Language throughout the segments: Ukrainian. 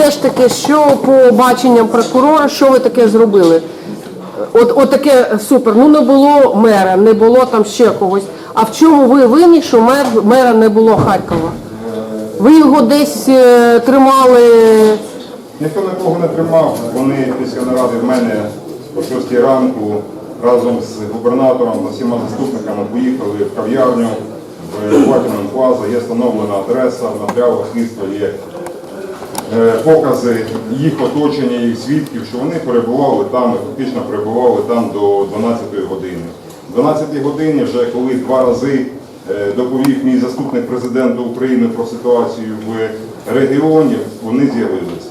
все ж таки, що по баченням прокурора, що ви таке зробили? От, от таке супер. Ну не було мера, не було там ще когось. А в чому ви винні, що мер, мера не було Харкова? Ви його десь е, тримали. Ніхто нікого не тримав. Вони після наради в мене о 6 ранку разом з губернатором та всіма заступниками поїхали в кав'ярню в Платінум Плаза. Є встановлена адреса, в матеріалах слідства є покази їх оточення, їх свідків, що вони перебували там, фактично перебували там до 12 години. О 12 годині, вже коли два рази е, доповів мій заступник президента України про ситуацію в регіоні, вони з'явилися.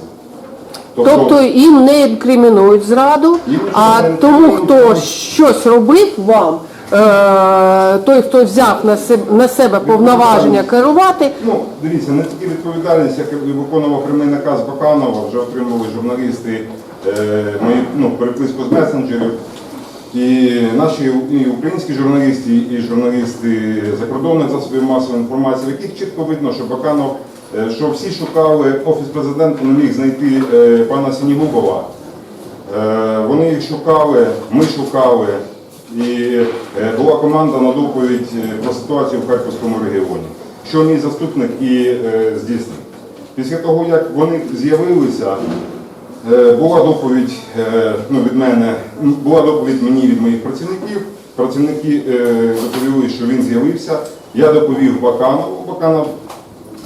Тобто їм не інкримінують зраду, а тому, хто щось робив вам, е, той, хто взяв на себе, повноваження керувати, Ну, дивіться, не тільки відповідальність, як виконував прямий наказ Баканова, вже отримали журналісти е, мої ну, переписку з месенджерів. І наші і українські журналісти, і журналісти закордонних засобів масової інформації, в яких чітко видно, що Баканов, е, що всі шукали, офіс президента не міг знайти е, пана Сінігубова. Е, Вони їх шукали, ми шукали, і е, була команда на доповідь е, про ситуацію в Харківському регіоні, що мій заступник і е, здійснив. Після того, як вони з'явилися, була доповідь ну, від мене, була доповідь мені від моїх працівників. Працівники доповіли, що він з'явився. Я доповів Баканову. Баканов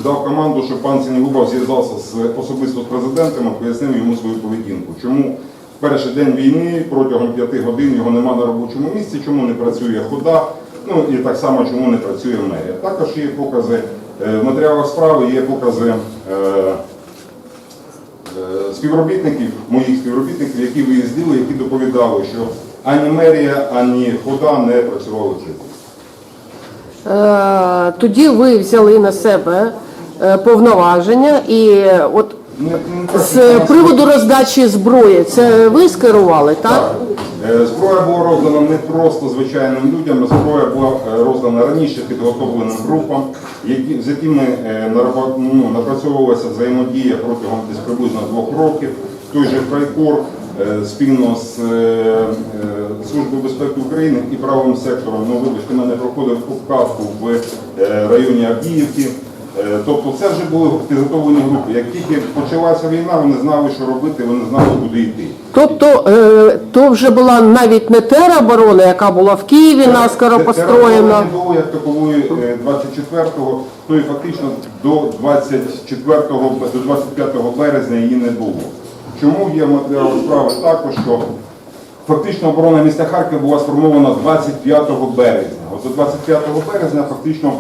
дав команду, щоб пан Сінігубов зв'язався з особисто з президентом, пояснив йому свою поведінку. Чому перший день війни протягом п'яти годин його нема на робочому місці, чому не працює хода, ну і так само чому не працює мерія. Також є покази е, в матеріалах справи, є покази. е, е, Співробітників, моїх співробітників, які виїздили, які доповідали, що ані мерія, ані хода не працювали е, тоді ви взяли на себе повноваження і от з як у нас приводу роздачі зброї, це ви скерували, так? Так. Е, Зброя була роздана не просто звичайним людям, зброя була е, роздана раніше підготовленим групам, які, з якими е, ну, напрацьовувалася взаємодія протягом десь приблизно двох років. Той же Фрайкор е, спільно з Службою безпеки України і правим сектором, ну вибачте, мене проходив обкатку в районі Авдіївки. Е, Тобто це вже були підготовлені групи. Як тільки почалася війна, вони знали, що робити, вони знали, куди йти. Тобто е, то вже була навіть не тероборона, яка була в Києві наскоро построєна. не було як такової е, 24-го, то і фактично до 24-го, до 25 березня її не було. Чому є матеріал справи також, що фактично оборона міста Харкова була сформована 25 березня. От до 25 березня фактично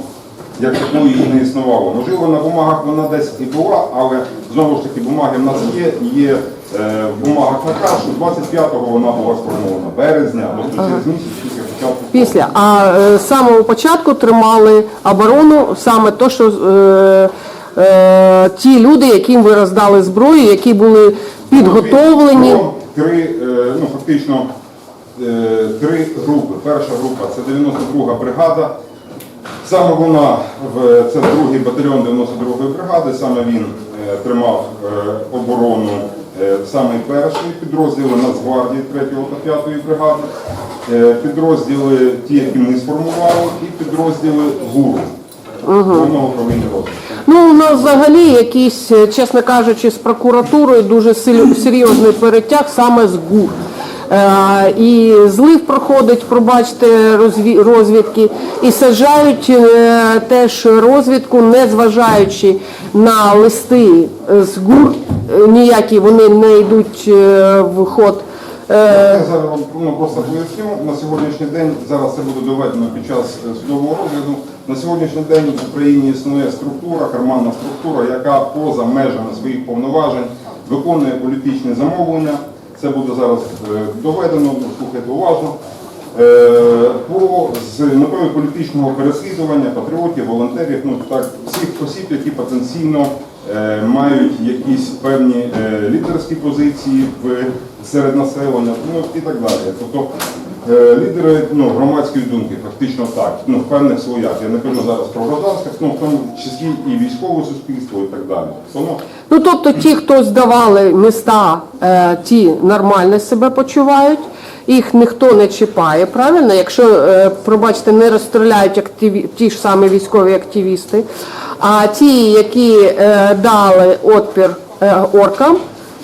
як такої її не існувало. Можливо, на бумагах вона десь і була, але знову ж таки бумаги в нас є, є е, в бумагах наказ, що 25-го вона була сформована березня, тобто через місяць після початку. Після. А е, з самого початку тримали оборону саме то, що е, е, ті люди, яким ви роздали зброю, які були підготовлені. Три, е, ну фактично, е, три групи. Перша група це 92 бригада. Саме вона в це другий батальйон 92-ї бригади, саме він е, тримав е, оборону е, саме перший підрозділи Нацгвардії 3 та 5 бригади, підрозділи ті, які ми сформували, і підрозділи ГУРу, головного. Ну, у нас взагалі якийсь, чесно кажучи, з прокуратурою дуже серйозний перетяг саме з ГУР. Е, і злив проходить, пробачте, розвідки, і саджають е, теж розвідку, не зважаючи на листи з ГУР, е, ніякі вони не йдуть в ход. Я зараз вам ну, просто поясню. На сьогоднішній день, зараз це буде доведено під час судового розгляду. На сьогоднішній день в Україні існує структура, карманна структура, яка поза межами своїх повноважень виконує політичні замовлення. Це буде зараз е, доведено, слухайте уважно. Е, По з метою політичного переслідування патріотів, волонтерів, ну так всіх осіб, які потенційно е, мають якісь певні е, лідерські позиції в серед населення, ну і так далі. Тобто лідери ну, громадської думки, фактично так, ну, в певних слоях. Я не кажу зараз про гражданських, ну, в тому числі і військове суспільство і так далі. Тому Ну тобто ті, хто здавали міста, е, ті нормально себе почувають, їх ніхто не чіпає, правильно? Якщо, е, пробачте, не розстріляють активі... ті ж самі військові активісти, а ті, які е, дали отпір е, оркам,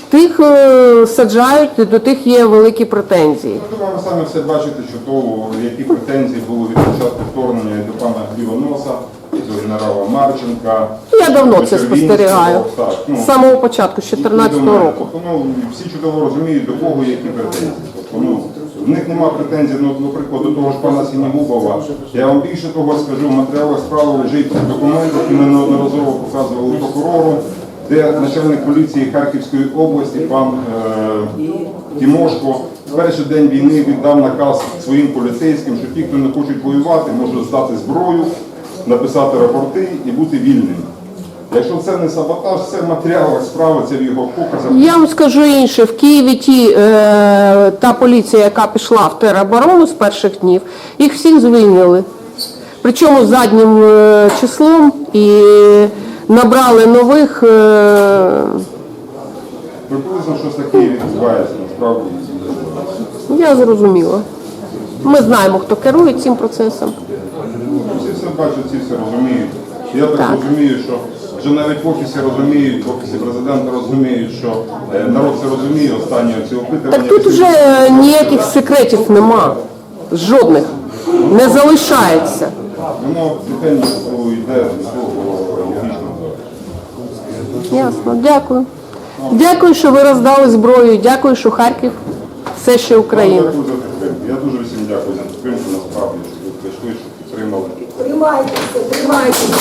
тих е, саджають, до тих є великі претензії. Ну, ви самі все бачите, що то, які претензії були від початку вторгнення до пана Кривоноса, до генерала Марченка. Я давно це спостерігаю. так, ну, З самого початку, з і- і 2014 року. Тобто, ну, всі чудово розуміють, до кого які претензії. Тобто, ну, в них нема претензій, ну, наприклад, до того ж пана Сінігубова. Я вам більше того скажу, в матеріалах справи лежить документ, який ми неодноразово показували прокурору, де начальник поліції Харківської області, пан е, Тимошко, в перший день війни віддав наказ своїм поліцейським, що ті, хто не хочуть воювати, можуть здати зброю, написати рапорти і бути вільними. Якщо це не саботаж, це в матеріалах справи, це в його показах. Я вам скажу інше, в Києві ті, е, та поліція, яка пішла в тероборону з перших днів, їх всіх звільнили. Причому заднім е, числом і набрали нових. Е, Приблизно щось таке відбувається насправді. я зрозуміла. Ми знаємо, хто керує цим процесом. Всі все бачать, всі все розуміють. Я так, Так. розумію, що вже навіть в офісі розуміють, в офісі президента розуміють, що е, народ це розуміє, останні ці опитування. Так тут вже ніяких секретів нема. Жодних. Не залишається. Воно тихенько йде. Ясно, дякую. Дякую, що ви роздали зброю. Дякую, що Харків все ще Україна. Дякую за підтримку. Я дуже всім дякую за підтримку, насправді, що ви прийшли, що підтримали. Тримайтеся, тримайтеся.